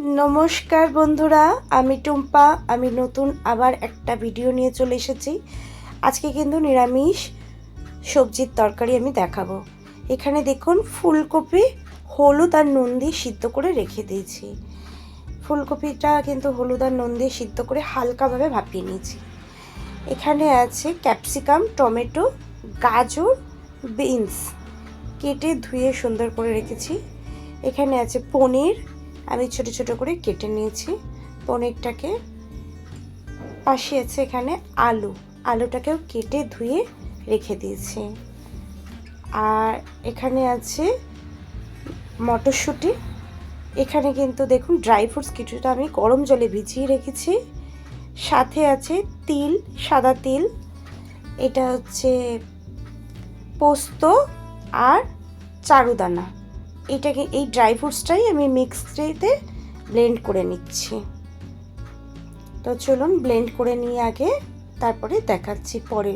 নমস্কার বন্ধুরা, আমি টুম্পা, আমি নতুন আবার একটা ভিডিও নিয়ে চলে এসেছি। আজকে কিন্তু নিরামিষ সবজির তরকারি আমি দেখাবো। এখানে দেখুন, ফুলকপি, হলুদ আর নুন দিয়ে সিদ্ধ করে রেখে দিয়েছি। ফুলকপিটা কিন্তু হলুদ আর নুন দিয়ে সিদ্ধ করে হালকাভাবে ভাপিয়ে নিয়েছি। এখানে আছে ক্যাপসিকাম, টমেটো, গাজর, বিনস। কেটে ধুয়ে সুন্দর করে রেখেছি। এখানে আছে পনির আমি ছোট ছোট করে কেটে নিয়েছি। পনিরটাকে পাশে আছে এখানে আলু। আলুটাকেও কেটে ধুয়ে রেখে দিয়েছি। আর এখানে আছে মটরশুঁটি। এখানে কিন্তু দেখুন ড্রাই ফ্রুটস কিছুটা আমি গরম জলে ভিজিয়ে রেখেছি। সাথে আছে তিল, সাদা তিল। এটা হচ্ছে পোস্ত আর চারুদানা। এটাকে, এই ড্রাই ফ্রুটসটাই আমি মিক্সিতে ব্লেন্ড করে নিচ্ছি। তো চলুন ব্লেন্ড করে নিয়ে আগে তারপরে দেখাচ্ছি পরে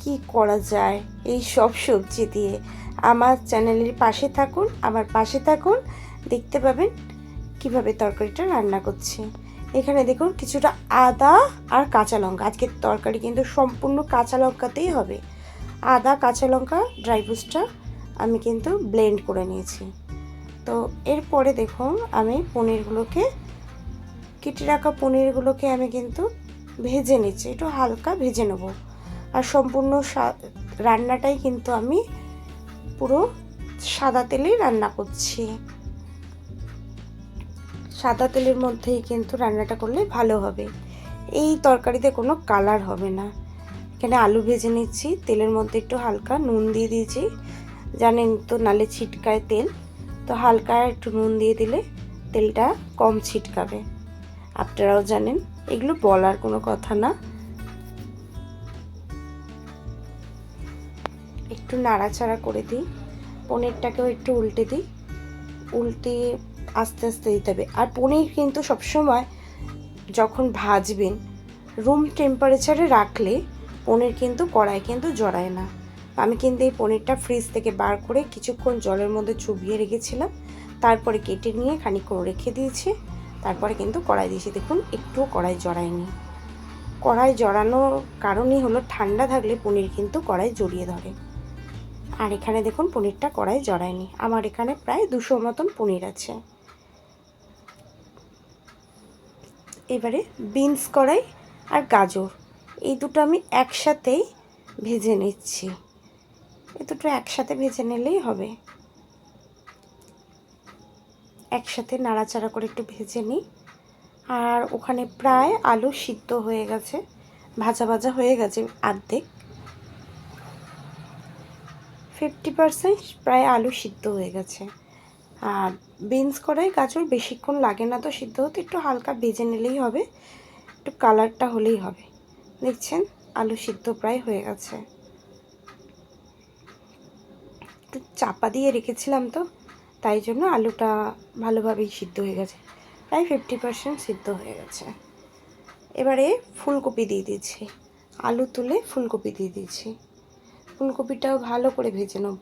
কি করা যায় এই সব সবজি দিয়ে। আমার চ্যানেলের পাশে থাকুন, আমার পাশে থাকুন, দেখতে পাবেন কীভাবে তরকারিটা রান্না করছি। এখানে দেখুন কিছুটা আদা আর কাঁচা লঙ্কা। আজকের তরকারি কিন্তু সম্পূর্ণ কাঁচা লঙ্কাতেই হবে। আদা, কাঁচা লঙ্কা ড্রাই ফ্রুটসটা আমি কিন্তু ব্লেন্ড করে নিয়েছি। তো এরপরে দেখুন, আমি পনিরগুলোকে, কেটে রাখা পনিরগুলোকে আমি কিন্তু ভেজে নিচ্ছি। একটু হালকা ভেজে নেব। আর সম্পূর্ণ রান্নাটাই কিন্তু আমি পুরো সাদা তেলেই রান্না করছি। সাদা তেলের মধ্যেই কিন্তু রান্নাটা করলে ভালো হবে। এই তরকারিতে কোনো কালার হবে না। এখানে আলু ভেজে নিচ্ছি, তেলের মধ্যে একটু হালকা নুন দিয়ে দিয়েছি। জানেন তো, নালে ছিটকায় তেল। তো হালকা একটু নুন দিয়ে দিলে তেলটা কম ছিটকাবে। আপনারাও জানেন, এগুলো বলার কোনো কথা না। একটু নাড়াচাড়া করে দিই। পনিরটাকেও একটু উল্টে দিই। উল্টে আস্তে আস্তে দিতে হবে। আর পনির কিন্তু সবসময় যখন ভাজবেন রুম টেম্পারেচারে রাখলে পনির কিন্তু কড়াই কিন্তু জড়ায় না। আমি কিন্তু এই পনিরটা ফ্রিজ থেকে বার করে কিছুক্ষণ জলের মধ্যে চুবিয়ে রেখেছিলাম। তারপরে কেটে নিয়ে খানিক্ষণ রেখে দিয়েছি। তারপরে কিন্তু কড়াই দিয়েছি। দেখুন, একটুও কড়াই জড়ায়নি। কড়াই জড়ানোর কারণই হলো ঠান্ডা থাকলে পনির কিন্তু কড়াই জড়িয়ে ধরে। আর এখানে দেখুন, পনিরটা কড়াই জড়ায়নি। আমার এখানে প্রায় দুশো মতন পনির আছে। এবারে বিনস কড়াই আর গাজর। এই দুটো আমি একসাথেই ভেজে নিচ্ছি। এ দুটো একসাথে ভেজে নিলেই হবে। একসাথে নাড়াচাড়া করে একটু ভেজে নিই। আর ওখানে প্রায় আলু সিদ্ধ হয়ে গেছে, ভাজা ভাজা হয়ে গেছে আর্ধেক। ফিফটি পারসেন্ট প্রায় আলু সিদ্ধ হয়ে গেছে। আর বিনস করাই গাজর বেশিক্ষণ লাগে না তো সিদ্ধ হতে, একটু হালকা ভেজে নিলেই হবে। একটু কালারটা হলেই হবে। দেখছেন? আলু সিদ্ধ প্রায় হয়ে গেছে। একটু চাপা দিয়ে রেখেছিলাম তো, তাই জন্য আলুটা ভালোভাবেই সিদ্ধ হয়ে গেছে। প্রায় ফিফটি পার্সেন্ট সিদ্ধ হয়ে গেছে। এবারে ফুলকপি দিয়ে দিচ্ছি। আলু তুলে ফুলকপি দিয়ে দিয়েছি ফুলকপিটাও ভালো করে ভেজে নেব।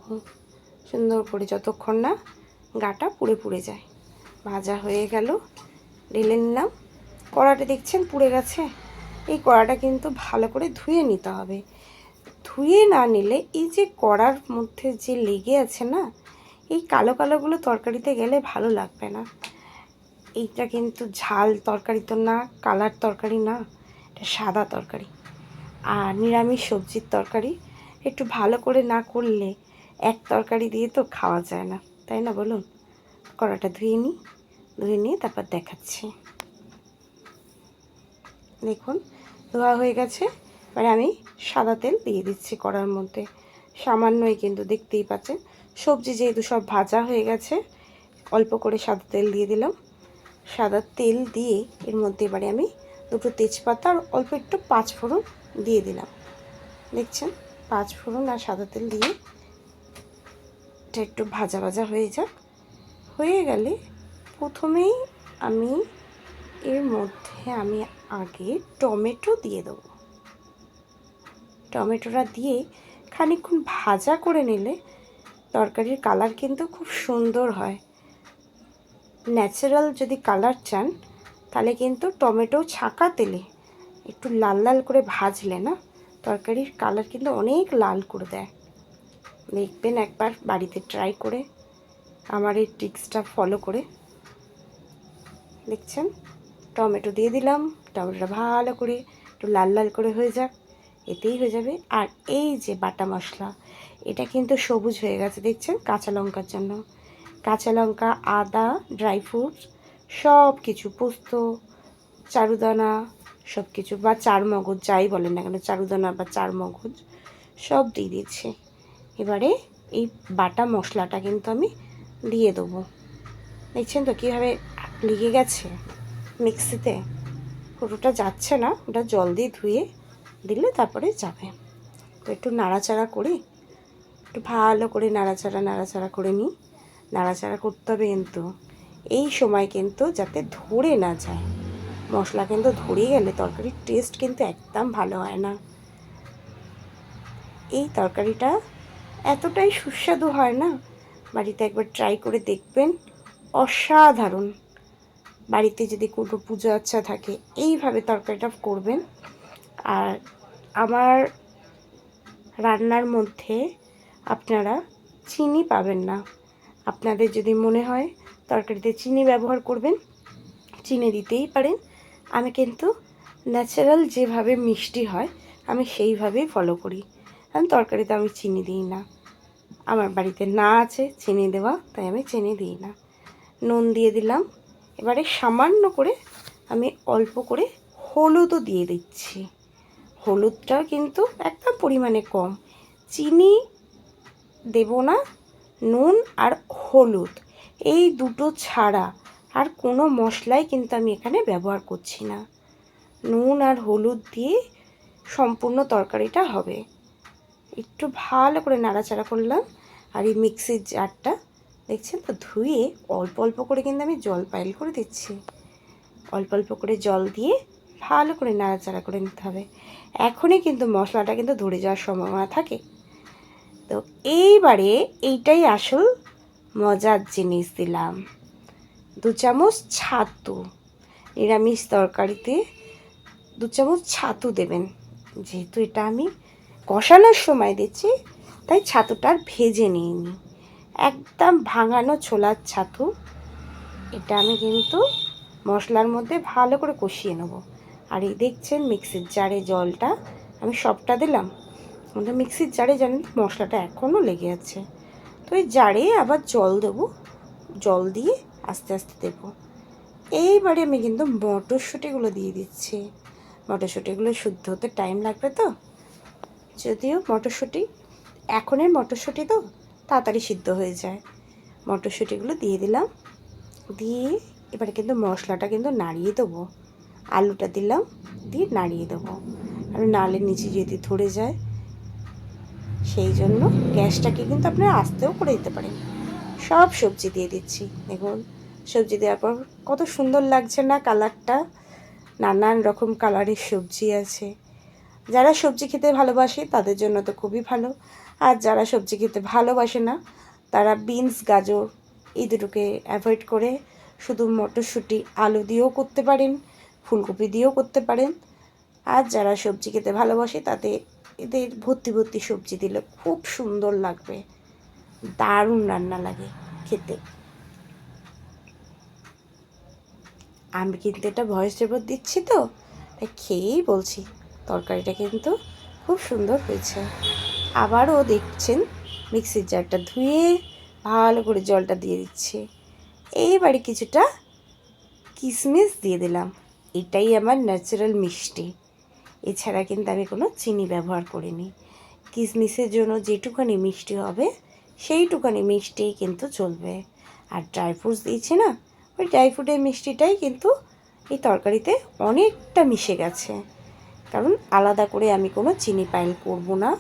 সুন্দর করে যতক্ষণ না গাটা পুড়ে পুড়ে যায়। ভাজা হয়ে গেল, ঢেলে নিলাম। কড়াটা দেখছেন পুড়ে গেছে? এই কড়াটা কিন্তু ভালো করে ধুয়ে নিতে হবে। ধুয়ে না নিলে এই যে কড়ার মধ্যে যে লেগে আছে না, এই কালো কালোগুলো তরকারিতে গেলে ভালো লাগবে না। এইটা কিন্তু ঝাল তরকারি তো না, কালার তরকারি না, এটা সাদা তরকারি। আর নিরামিষ সবজির তরকারি, একটু ভালো করে না করলে এক তরকারি দিয়ে তো খাওয়া যায় না। তাই না বলুন? কড়াটা ধুয়ে নিই, ধুয়ে নিয়ে তারপর দেখাচ্ছি। দেখুন, ধোয়া হয়ে গেছে। এবারে আমি সাদা তেল দিয়ে দিচ্ছি কড়ার মধ্যে। সামান্যই কিন্তু দেখতেই পাচ্ছেন। সবজি যেহেতু সব ভাজা হয়ে গেছে, অল্প করে সাদা তেল দিয়ে দিলাম। সাদা তেল দিয়ে এর মধ্যে এবারে আমি দুটো তেজপাতা আর অল্প একটু পাঁচ ফোড়ন দিয়ে দিলাম। দেখছেন? পাঁচ ফোড়ন আর সাদা তেল দিয়ে এটা একটু ভাজা ভাজা হয়ে যাক। হয়ে গেলে প্রথমেই আমি এর মধ্যে আমি আগে টমেটো দিয়ে দেবো। টমেটোটা দিয়ে খানিকক্ষণ ভাজা করে নিলে তরকারির কালার কিন্তু খুব সুন্দর হয়। ন্যাচারাল যদি কালার চান, তাহলে কিন্তু টমেটো ছাঁকা তেলে একটু লাল লাল করে ভাজলে না তরকারির কালার কিন্তু অনেক লাল করে দেয়। দেখবেন একবার বাড়িতে ট্রাই করে, আমার এই ট্রিক্সটা ফলো করে। দেখছেন? টমেটো দিয়ে দিলাম, টমেটোটা ভালো করে একটু লাল লাল করে হয়ে যাক। এতেই হয়ে যাবে। আর এই যে বাটা মশলা, এটা কিন্তু সবুজ হয়ে গেছে, দেখছেন? কাঁচা লঙ্কার জন্য। কাঁচা লঙ্কা, আদা ড্রাই ফ্রুটস সব কিছু পোস্ত, চারুদানা সব কিছু বা চার মগজ যাই বলেন না কেন, চারুদানা বা চার মগজ সব দিয়ে দিচ্ছি। এবারে এই বাটা মশলাটা কিন্তু আমি দিয়ে দেবো। দেখছেন তো কীভাবে লেগে গেছে মিক্সিতে? পুরোটা যাচ্ছে না, ওটা জল দিয়ে ধুয়ে দিলে তারপরে যাবে। তো একটু নাড়াচাড়া করে, একটু ভালো করে নাড়াচাড়া নাড়াচাড়া করে নিই। নাড়াচাড়া করতে হবে কিন্তু। এই সময় কিন্তু যাতে ধরে না যায়। মশলা কিন্তু ধরে গেলে তরকারির টেস্ট কিন্তু একদম ভালো হয় না। এই তরকারিটা এতটাই সুস্বাদু হয় না। বাড়িতে একবার ট্রাই করে দেখবেন, অসাধারণ। বাড়িতে যদি কোনো পুজো আচ্ছা থাকে, এইভাবে তরকারিটা করবেন। আর আমার রান্নার মধ্যে আপনারা চিনি পাবেন না। আপনাদের যদি মনে হয় তরকারিতে চিনি ব্যবহার করবেন, চিনি দিতেই পারেন। আমি কিন্তু ন্যাচারাল যেভাবে মিষ্টি হয়, আমি সেইভাবেই ফলো করি। কারণ তরকারিতে আমি চিনি দিই না। আমার বাড়িতে না আছে চিনি দেওয়া, তাই আমি চিনি দিই না। নুন দিয়ে দিলাম। এবারে সামান্য করে আমি অল্প করে হলুদও দিয়ে দিচ্ছি। হলুদটাও কিন্তু একদম পরিমাণে কম। চিনি দেব না, নুন আর হলুদ। এই দুটো ছাড়া আর কোনো মশলাই কিন্তু আমি এখানে ব্যবহার করছি না। নুন আর হলুদ দিয়ে সম্পূর্ণ তরকারিটা হবে। একটু ভালো করে নাড়াচাড়া করলাম আর এই মিক্সির জারটা দেখছেন তো, ধুয়ে অল্প অল্প করে কিন্তু আমি জল পাইল করে দিচ্ছি। অল্প অল্প করে জল দিয়ে ভালো করে নাড়াচাড়া করে নিতে হবে। এখনই কিন্তু মশলাটা কিন্তু ধরে যাওয়ার সম্ভাবনা থাকে। তো এইবারে এইটাই আসল মজার জিনিস দিলাম। দু চামচ ছাতু, নিরামিষ তরকারিতে দু চামচ ছাতু দেবেন। যেহেতু এটা আমি কষানোর সময় দিচ্ছি, তাই ছাতুটা আর ভেজে নিইনি। একদম ভাঙানো ছোলার ছাতু, এটা আমি কিন্তু মশলার মধ্যে ভালো করে কষিয়ে নেব। আর এই দেখছেন মিক্সির জারে জলটা, আমি সবটা দিলাম। আমাদের মিক্সির জারে, জানেন মশলাটা এখনও লেগে আছে। তো এই জারে আবার জল দেবো, জল দিয়ে আস্তে আস্তে দেবো। এইবারে আমি কিন্তু মটরশুঁটিগুলো দিয়ে দিচ্ছি। মটরশুঁটিগুলো শুদ্ধ হতে টাইম লাগবে তো? যদিও মটরশুঁটি, এখনের মটরশুঁটি তো তাড়াতাড়ি সিদ্ধ হয়ে যায়। মটরশুঁটিগুলো দিয়ে দিলাম। দিয়ে এবারে কিন্তু মশলাটা কিন্তু নাড়িয়ে দেবো। আলুটা দিলাম, দিয়ে নাড়িয়ে দেবো। আর নালের নিচে যদি ধরে যায়, সেই জন্য গ্যাসটাকে কিন্তু আপনারা আস্তেও করে দিতে পারেন। সব সবজি দিয়ে দিচ্ছি। দেখুন, সবজি দেওয়ার পর কত সুন্দর লাগছে না কালারটা? নানান রকম কালারের সবজি আছে। যারা সবজি খেতে ভালোবাসে, তাদের জন্য তো খুবই ভালো। আর যারা সবজি খেতে ভালোবাসে না, তারা বিনস, গাজর, এই দুটোকে অ্যাভয়েড করে শুধু মটরশুঁটি, আলু দিয়েও করতে পারেন। ফুলকপি দিয়েও করতে পারেন। আর যারা সবজি খেতে ভালোবাসে, তাতে এদের ভর্তি ভর্তি সবজি দিলে খুব সুন্দর লাগবে। দারুণ রান্না লাগে খেতে। আমি কিন্তু এটা ভয়েস রেকর্ড দিচ্ছি তো, তাই খেয়েই বলছি, তরকারিটা কিন্তু খুব সুন্দর হয়েছে। আবারও দেখছেন, মিক্সির জারটা ধুয়ে ভালো করে জলটা দিয়ে দিচ্ছি। এইবারে কিছুটা কিশমিশ দিয়ে দিলাম। এটাই আমার ন্যাচারাল মিষ্টি। এছাড়া কিন্তু আমি কোনো চিনি ব্যবহার করিনি। কিশমিশের জন্য যেটুখানি মিষ্টি হবে সেইটুখানি মিষ্টিই কিন্তু চলবে। আর ড্রাই ফ্রুটস দিয়েছি না, ওই ড্রাই ফ্রুটের মিষ্টিটাই কিন্তু এই তরকারিতে অনেকটা মিশে গেছে। কারণ আলাদা করে আমি কোনো চিনি পাইল করব না।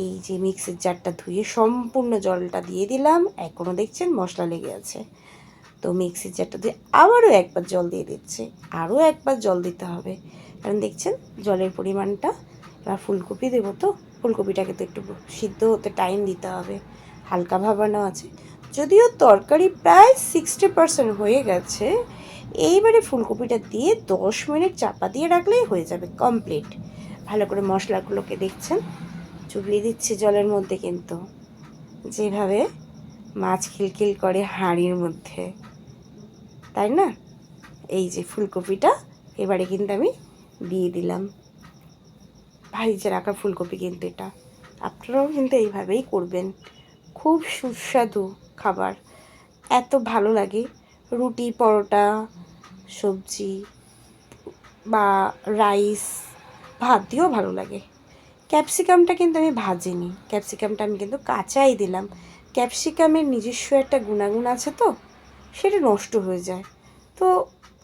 এই যে মিক্সির জারটা ধুয়ে সম্পূর্ণ জলটা দিয়ে দিলাম এখনও দেখছেন মশলা লেগে আছে। তো মিক্সির জারটা দিয়ে আবারও একবার জল দিয়ে দিচ্ছে। আরও একবার জল দিতে হবে। কারণ দেখছেন, জলের পরিমাণটা, এবার ফুলকপি দেবো তো, ফুলকপিটাকে তো একটু সিদ্ধ হতে টাইম দিতে হবে। হালকা ভাবানো আছে। যদিও তরকারি প্রায় সিক্সটি পার্সেন্ট হয়ে গেছে, এইবারে ফুলকপিটা দিয়ে দশ মিনিট চাপা দিয়ে রাখলেই হয়ে যাবে কমপ্লিট ভালো করে মশলাগুলোকে দেখছেন, চুবিয়ে দিচ্ছি জলের মধ্যে কিন্তু। যেভাবে মাছ খিলখিল করে হাঁড়ির মধ্যে। তাই না? এই যে ফুলকপিটা, এবারে কিন্তু আমি দিয়ে দিলাম। ভাইজে রাখা ফুলকপি কিন্তু এটা। আপনারাও কিন্তু এইভাবেই করবেন। খুব সুস্বাদু খাবার। এত ভালো লাগে। রুটি, পরোটা, সবজি বা রাইস, ভাত দিয়েও ভালো লাগে। ক্যাপসিকামটা কিন্তু আমি ভাজিনি। ক্যাপসিকামটা আমি কিন্তু কাঁচাই দিলাম। ক্যাপসিকামের নিজস্ব একটা গুণাগুণ আছে তো? সেটা নষ্ট হয়ে যায়। তো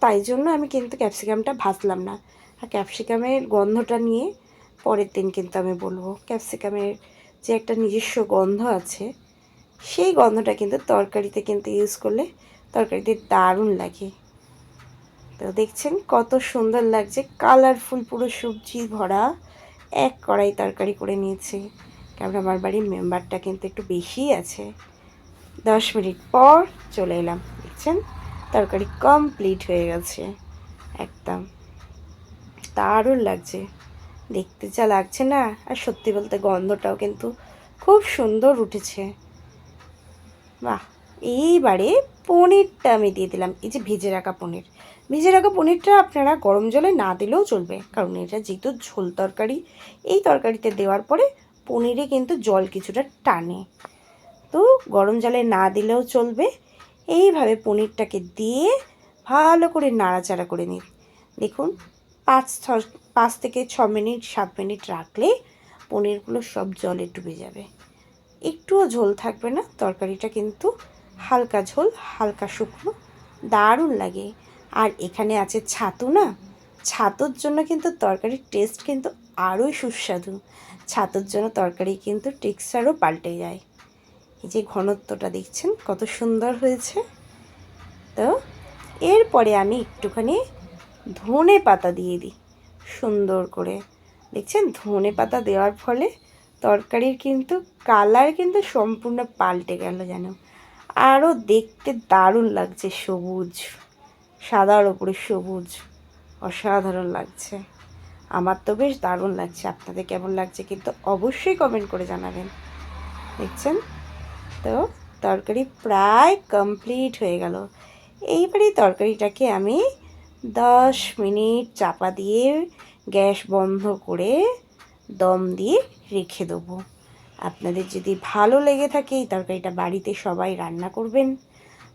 তাই জন্য আমি কিন্তু ক্যাপসিকামটা ভাজলাম না। আর ক্যাপসিকামের গন্ধটা নিয়ে পরের দিন কিন্তু আমি বলব ক্যাপসিকামের যে একটা নিজস্ব গন্ধ আছে, সেই গন্ধটা কিন্তু তরকারিতে কিন্তু ইউজ করলে তরকারিতে দারুণ লাগে। তো দেখছেন কত সুন্দর লাগছে কালারফুল পুরো সবজি ভরা, এক কড়াই তরকারি করে নিয়েছি। কারণ আমার বাড়ির মেম্বারটা কিন্তু একটু বেশিই আছে। দশ মিনিট পর চলে এলাম। দেখছেন তরকারি কমপ্লিট হয়ে গেছে, একদম। দারুণ লাগছে। দেখতে যা লাগছে না, আর সত্যি বলতে গন্ধটাও কিন্তু খুব সুন্দর উঠেছে। বাহ! এইবারে পনিরটা আমি দিয়ে দিলাম। এই যে ভেজে রাখা পনির। ভেজে রাখা পনিরটা আপনারা গরম জলে না দিলেও চলবে, কারণ এটা যেহেতু ঝোল তরকারি, এই তরকারিতে দেওয়ার পরে পনিরে কিন্তু জল কিছুটা টানে। তো গরম জলে না দিলেও চলবে এইভাবে পনিরটাকে দিয়ে ভালো করে নাড়াচাড়া করে নিন। দেখুন, পাঁচ ছ পাঁচ থেকে ছ মিনিট, সাত মিনিট রাখলে পনিরগুলো সব জলে ডুবে যাবে। একটুও ঝোল থাকবে না, তরকারিটা কিন্তু হালকা ঝোল, হালকা শুকনো, দারুণ লাগে। আর এখানে আছে ছাতু না? ছাতুর জন্য কিন্তু তরকারির টেস্ট কিন্তু আরোই সুস্বাদু। ছাতুর জন্য তরকারি কিন্তু টেক্সচারও পাল্টে যায়। এই যে ঘনত্বটা দেখছেন, কত সুন্দর হয়েছে। তো এরপরে আমি একটুখানি ধনে পাতা দিয়ে দিই, সুন্দর করে। দেখছেন, ধনে পাতা দেওয়ার ফলে তরকারির কিন্তু কালার কিন্তু সম্পূর্ণ পাল্টে গেল যেন। আরও দেখতে দারুণ লাগছে সবুজ, সাদার ওপরে সবুজ, অসাধারণ লাগছে। আমার তো বেশ দারুণ লাগছে, আপনাদের কেমন লাগছে কিন্তু অবশ্যই কমেন্ট করে জানাবেন। দেখছেন তো তরকারি প্রায় কমপ্লিট হয়ে গেল। এইবারে তরকারিটাকে আমি দশ মিনিট চাপা দিয়ে গ্যাস বন্ধ করে দম দিয়ে রেখে দেবো। আপনাদের যদি ভালো লেগে থাকে এই তরকারিটা বাড়িতে সবাই রান্না করবেন।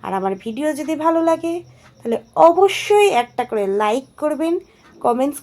আর আমার ভিডিও যদি ভালো লাগে, তাহলে অবশ্যই একটা করে লাইক করবেন কমেন্টস